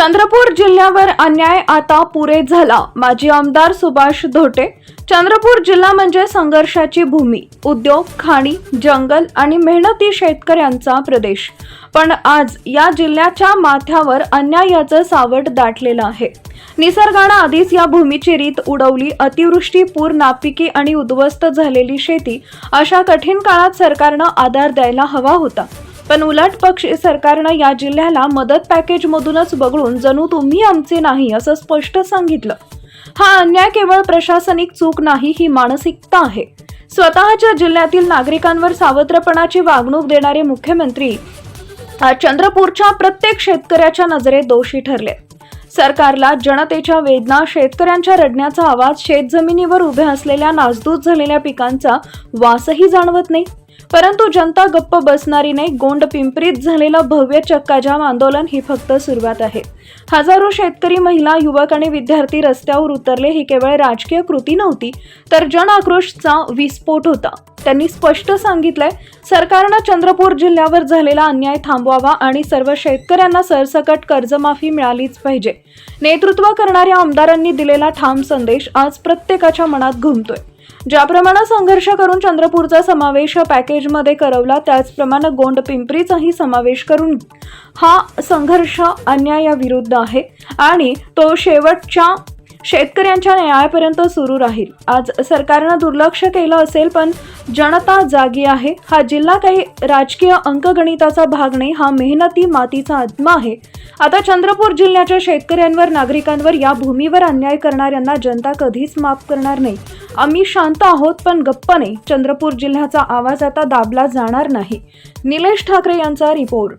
चंद्रपूर जिल्ह्यावर अन्याय आता पुरे झाला. माजी आमदार सुभाष धोटे चंद्रपूर जिल्हा म्हणजे संघर्षाची भूमी. उद्योग खाणी जंगल आणि मेहनती शेतकऱ्यांचा प्रदेश. पण आज या जिल्ह्याच्या माथ्यावर अन्यायाचं सावट दाटलेलं आहे. निसर्गानं आधीच या भूमीची रीत उडवली अतिवृष्टी पूर नापिकी आणि उद्ध्वस्त झालेली शेती अशा कठीण काळात सरकारनं आधार द्यायला हवा होता. पण उलट पक्ष सरकारनं या जिल्ह्याला मदत पॅकेजमधूनच वगळून जणू तुम्ही आमचे नाही असं स्पष्ट सांगितलं. हा अन्याय केवळ प्रशासनिक चूक नाही ही मानसिकता आहे. स्वतःच्या जिल्ह्यातील नागरिकांवर सावत्रपणाची वागणूक देणारे मुख्यमंत्री चंद्रपूरच्या प्रत्येक शेतकऱ्याच्या नजरेत दोषी ठरले. सरकारला जनतेच्या वेदना शेतकऱ्यांच्या रडण्याचा आवाज शेतजमिनीवर उभ्या असलेल्या नासधूस झालेल्या पिकांचा वासही जाणवत नाही. परंतु जनता गप्प बसणारी नाही गोंड पिंपरीत झालेलं भव्य चक्काजाम आंदोलन ही फक्त सुरुवात आहे. हजारो शेतकरी महिला युवक आणि विद्यार्थी रस्त्यावर उतरले. ही केवळ राजकीय कृती नव्हती तर जनआक्रोशचा विस्फोट होता. त्यांनी स्पष्ट सांगितलंय सरकारनं चंद्रपूर जिल्ह्यावर झालेला अन्याय थांबवावा आणि सर्व शेतकऱ्यांना सरसकट कर्जमाफी मिळालीच पाहिजे. नेतृत्व करणाऱ्या आमदारांनी दिलेला ठाम संदेश आज प्रत्येकाच्या मनात घुमतोय. ज्याप्रमाणे संघर्ष करून चंद्रपूरचा समावेश पॅकेजमध्ये करवला त्याचप्रमाणे गोंड पिंपरीचाही समावेश करून हा संघर्ष अन्यायाविरुद्ध आहे आणि तो शेवटच्या शेतकऱ्यांच्या न्यायापर्यंत सुरू राहील. आज सरकारनं दुर्लक्ष केलं असेल पण जनता जागी आहे. हा जिल्हा काही राजकीय अंकगणिताचा भाग नाही हा मेहनती मातीचा आत्मा आहे. आता चंद्रपूर जिल्ह्याच्या शेतकऱ्यांवर नागरिकांवर या भूमीवर अन्याय करणाऱ्यांना जनता कधीच माफ करणार नाही. आम्ही शांत आहोत पण गप्प नाही. चंद्रपूर जिल्ह्याचा आवाज आता दाबला जाणार नाही. निलेश ठाकरे यांचा रिपोर्ट.